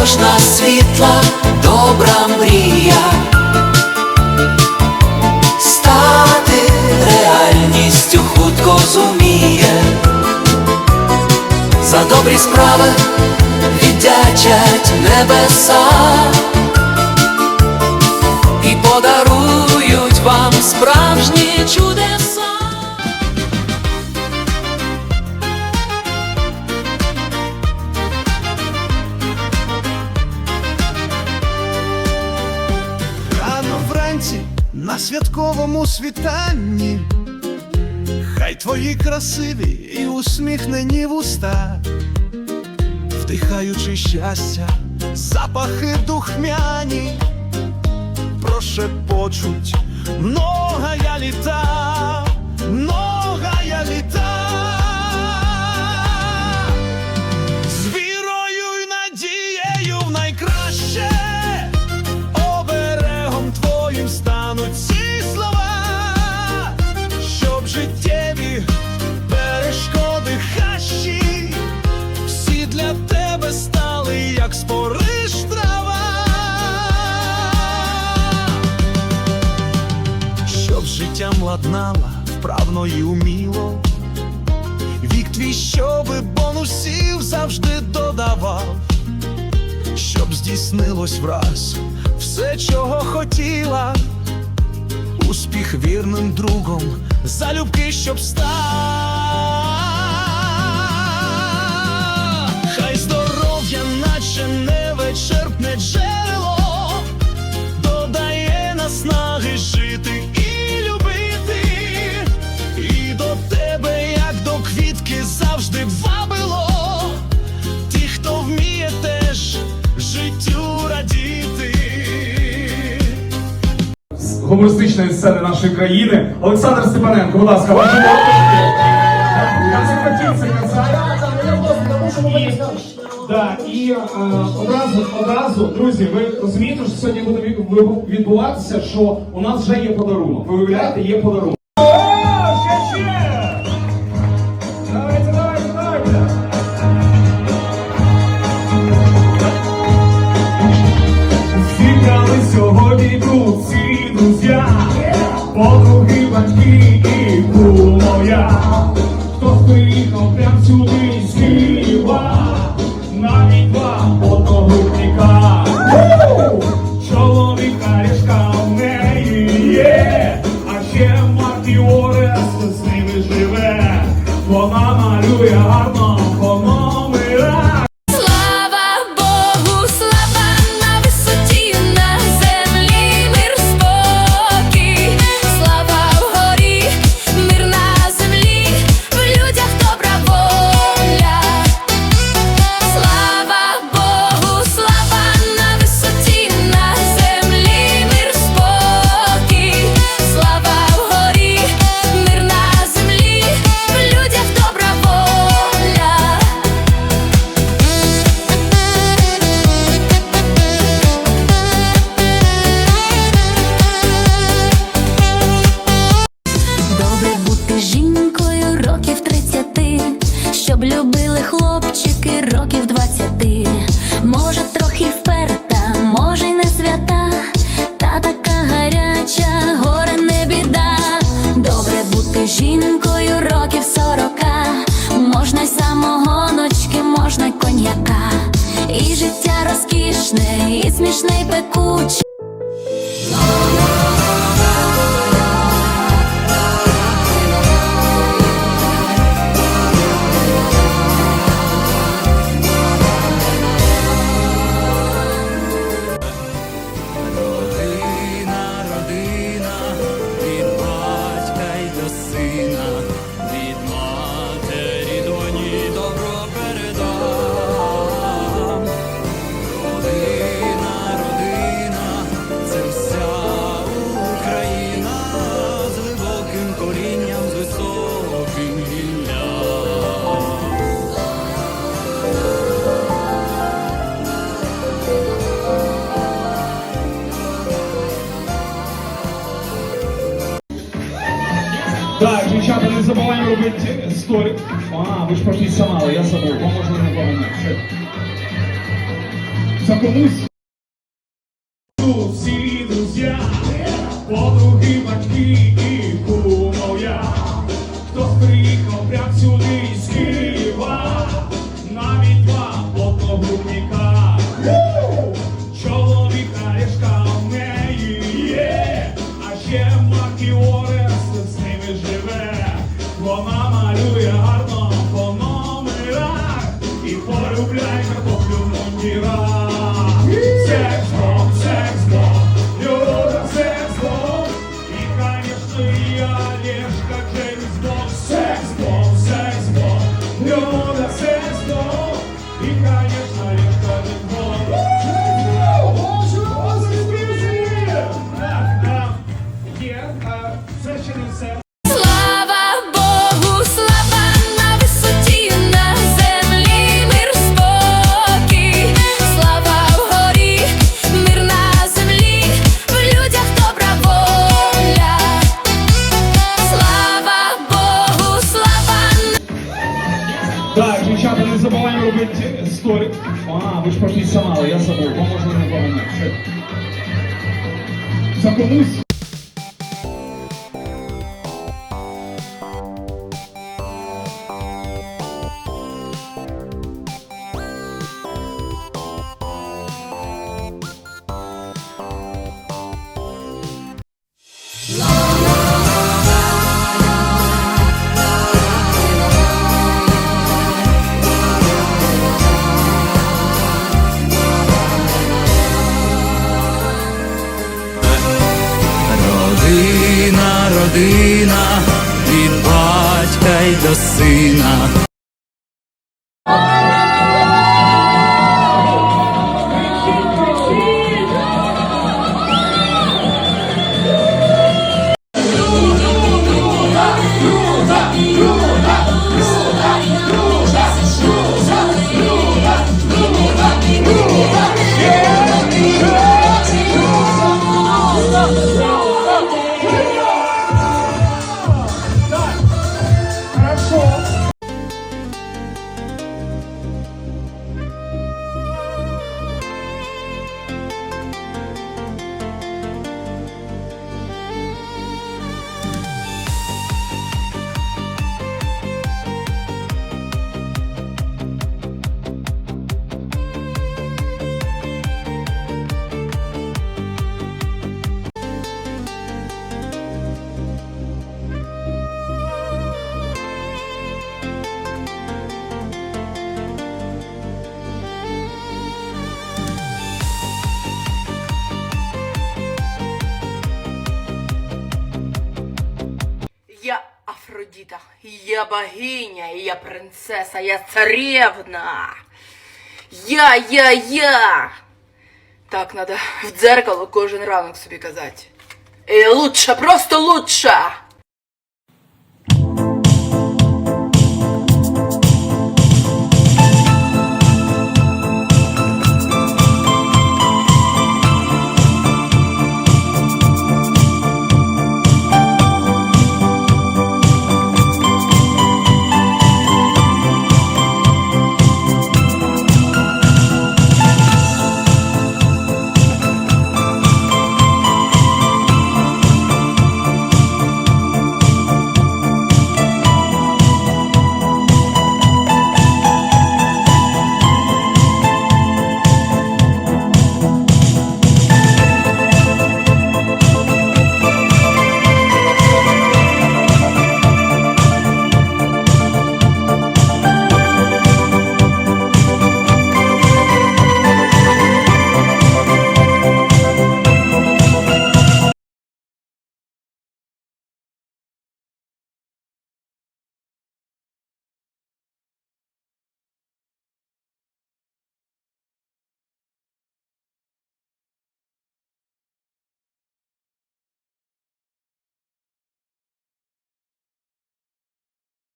кожна світла, добра мрія стати реальністю хутко зуміє. За добрі справи віддячать небеса і подарують вам справжні чудеса. Рано на святковому світанні, хай твої красиві і усміхнені вуста, вдихаючи щастя, запахи духмяні, прошепочуть я літа, ладнала вправно і уміло. Вік твій, щоби бонусів завжди додавав, щоб здійснилось враз все, чого хотіла, успіх вірним другом, залюбки, щоб став. Гумористичної сцени нашої країни. Олександр Степаненко, будь ласка, ваші. Так, і е, одразу, одразу, друзі, ви розумієте, що сьогодні буде відбуватися, що у нас вже є подарунок. Ви уявляєте, є подарунок. Хлопчики років 20 Може, трохи вперта, може й не свята, та така гаряча, горе не біда. Добре бути жінкою років 40 можна й самогоночки, можна й коньяка. І життя розкішне, і смішне, й пекуче. Так, дівчата, не забуваємо робити сторік. А, ви ж пошли сама, але я забув, бо можливо не погано. Це комусь. Só com isso. світа. Я богиня, я принцеса, я царевна. Я, я, я. Так надо в дзеркало кожен ранок собі казати. І лучше, просто лучше.